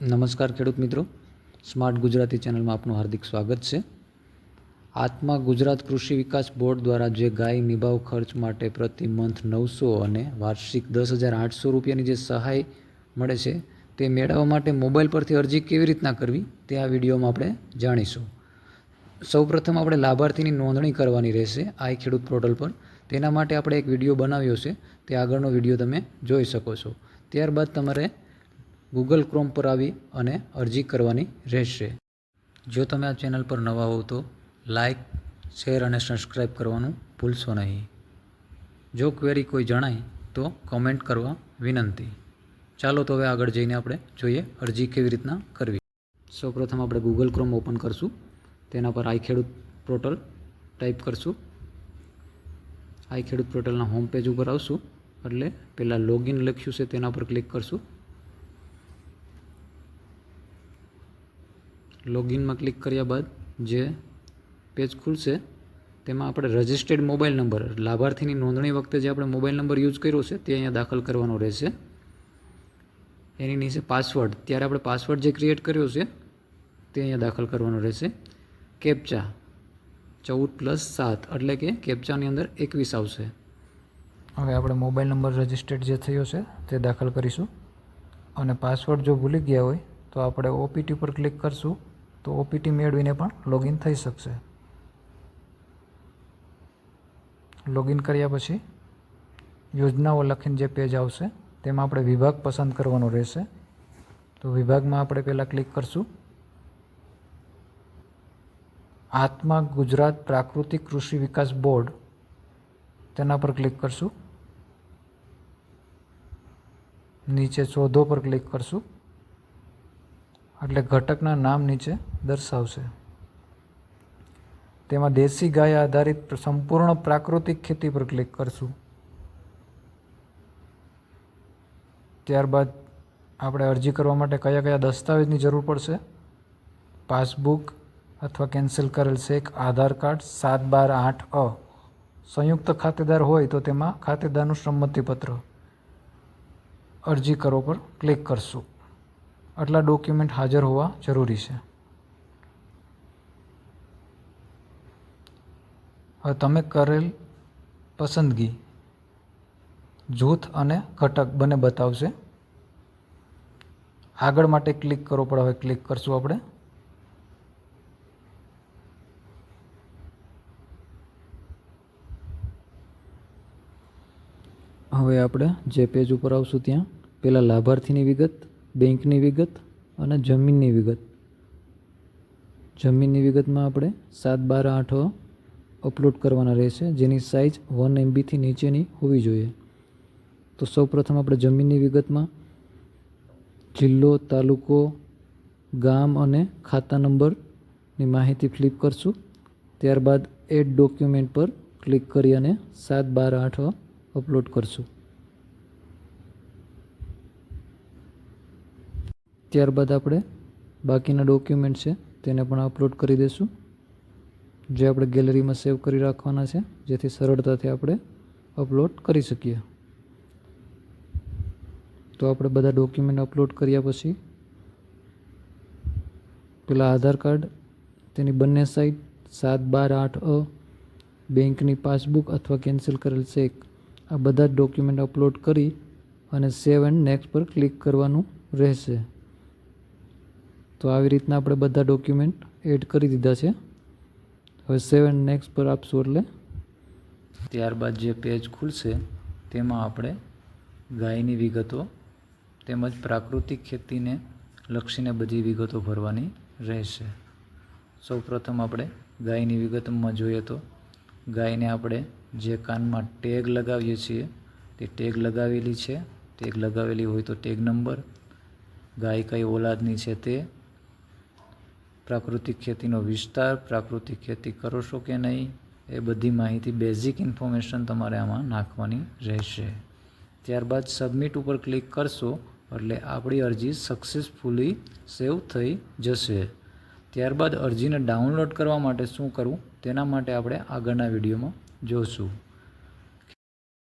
નમસ્કાર ખેડૂત મિત્રો. સ્માર્ટ ગુજરાતી ચેનલમાં આપનું હાર્દિક સ્વાગત છે. આત્મા ગુજરાત કૃષિ વિકાસ બોર્ડ દ્વારા જે ગાય નિભાવ ખર્ચ માટે પ્રતિ મંથ નવસો અને વાર્ષિક દસ હજાર આઠસો રૂપિયાની જે સહાય મળે છે, તે મેળવવા માટે મોબાઈલ પરથી અરજી કેવી રીતના કરવી, તે આ વિડીયોમાં આપણે જાણીશું. સૌપ્રથમ આપણે લાભાર્થીની નોંધણી કરવાની રહેશે આ ખેડૂત પોર્ટલ પર. તેના માટે આપણે એક વીડિયો બનાવ્યો છે, તે આગળનો વીડિયો તમે જોઈ શકો છો. ત્યારબાદ તમારે ગૂગલ ક્રોમ પર આવી અને અરજી કરવાની રહેશે. જો તમે આ ચેનલ પર નવા હોવ તો લાઇક શેર અને સબસ્ક્રાઈબ કરવાનું ભૂલશો નહીં. જો ક્વેરી કોઈ જણાય તો કમેન્ટ કરવા વિનંતી. ચાલો તો હવે આગળ જઈને આપણે જોઈએ અરજી કેવી રીતના કરવી. સૌપ્રથમ આપણે ગૂગલ ક્રોમ ઓપન કરશું. તેના પર આઈ ખેડૂત પોર્ટલ ટાઈપ કરશું. આઈ ખેડૂત પોર્ટલના હોમ પેજ ઉપર આવશું. એટલે પહેલાં લોગિન લખ્યું છે તેના પર ક્લિક કરશું. લોગિનમાં ક્લિક કર્યા બાદ જે પેજ ખુલશે, તેમાં આપણે રજિસ્ટર્ડ મોબાઈલ નંબર, લાભાર્થીની નોંધણી વખતે જે આપણે મોબાઈલ નંબર યુઝ કર્યો છે, તે અહીંયા દાખલ કરવાનો રહેશે. એની નીચે પાસવર્ડ, ત્યારે આપણે પાસવર્ડ જે ક્રિએટ કર્યો છે, તે અહીંયા દાખલ કરવાનો રહેશે. કેપ્ચા ચૌદ પ્લસ સાત, એટલે કે કેપ્ચાની અંદર એકવીસ આવશે. હવે આપણે મોબાઈલ નંબર રજિસ્ટર્ડ જે થયો છે, તે દાખલ કરીશું. અને પાસવર્ડ જો ભૂલી ગયા હોય, તો આપણે ઓપીટી પર ક્લિક કરશું. તો ઓપીટી મેળવીને પણ લોગિન થઈ શકશે. લોગિન કર્યા પછી યોજનાઓ લખીને જે પેજ આવશે, તેમાં આપણે વિભાગ પસંદ કરવાનો રહેશે. તો વિભાગમાં આપણે પહેલાં ક્લિક કરશું. આત્મા ગુજરાત પ્રાકૃતિક કૃષિ વિકાસ બોર્ડ. તેના પર ક્લિક કરશું. નીચે શોધો પર ક્લિક કરશું. એટલે ઘટકના નામ નીચે દર્શાવશે. તેમાં દેશી ગાય આધારિત સંપૂર્ણ પ્રાકૃતિક ખેતી પર ક્લિક કરશું. ત્યારબાદ આપણે અરજી કરવા માટે કયા કયા દસ્તાવેજની જરૂર પડશે? પાસબુક અથવા કેન્સલ કરેલ ચેક આધાર કાર્ડ, સાત બાર આઠ અ. સંયુક્ત ખાતેદાર હોય તો તેમાં ખાતેદારનું સંમતિપત્ર. અરજી કરો પર ક્લિક કરશું. આટલા ડોક્યુમેન્ટ હાજર હોવા જરૂરી છે. હવે તમે કરેલ પસંદગી જૂથ અને ઘટક બંને બતાવશે. આગળ માટે ક્લિક કરો, પણ હવે ક્લિક કરશું આપણે. હવે આપણે જે પેજ ઉપર આવશું ત્યાં પહેલાં લાભાર્થીની વિગત, બેંકની વિગત અને જમીનની વિગત. જમીનની વિગતમાં આપણે સાત બાર આઠ અપલોડ કરવાના રહેશે, જેની સાઇઝ વન એમબીથી નીચેની હોવી જોઈએ. તો સૌપ્રથમ આપણે જમીનની વિગતમાં જિલ્લો, તાલુકો, ગામ અને ખાતા નંબરની માહિતી ફ્લિપ કરશું. ત્યારબાદ એડ ડોક્યુમેન્ટ પર ક્લિક કરી અને સાત બાર આઠ અપલોડ કરશું. ત્યારબાદ આપણે બાકીના ડોક્યુમેન્ટ છે, તેને પણ અપલોડ કરી દઈશું જે આપણે ગેલેરીમાં સેવ કરી રાખવાના છે, જેથી સરળતાથી આપણે અપલોડ કરી શકીએ. તો આપણે બધા ડોક્યુમેન્ટ અપલોડ કર્યા પછી, પેલા આધાર કાર્ડ, તેની બંને સાઈડ સાત બાર આઠ અ, બેંકની પાસબુક અથવા કેન્સલ કરેલ ચેક, આ બધા જ ડોક્યુમેન્ટ અપલોડ કરી અને સેવ એન્ડ નેક્સ્ટ પર ક્લિક કરવાનું રહેશે. તો આવી રીતના આપણે બધા ડોક્યુમેન્ટ એડ કરી દીધા છે. હવે સેવન નેક્સ્ટ પર આપશું એટલે ત્યારબાદ જે પેજ ખુલશે, તેમાં આપણે ગાયની વિગતો તેમજ પ્રાકૃતિક ખેતીને લક્ષીને બધી વિગતો ભરવાની રહેશે. સૌપ્રથમ આપણે ગાયની વિગતમાં જોઈએ તો ગાયને આપણે જે કાનમાં ટેગ લગાવીએ છીએ, તે ટેગ લગાવેલી છે. ટેગ લગાવેલી હોય તો ટેગ નંબર ગાય કઈ ઓલાદની છે તે પ્રાકૃતિક ખેતીનો વિસ્તાર, પ્રાકૃતિક ખેતી કરો છો કે નહીં, એ બધી માહિતી બેઝિક ઇન્ફોર્મેશન તમારે આમાં નાખવાની રહેશે. ત્યારબાદ સબમિટ ઉપર ક્લિક કરશો, એટલે આપણી અરજી સક્સેસફુલી સેવ થઈ જશે. ત્યારબાદ અરજીને ડાઉનલોડ કરવા માટે શું કરવું, તેના માટે આપણે આગળના વિડીયોમાં જોશું.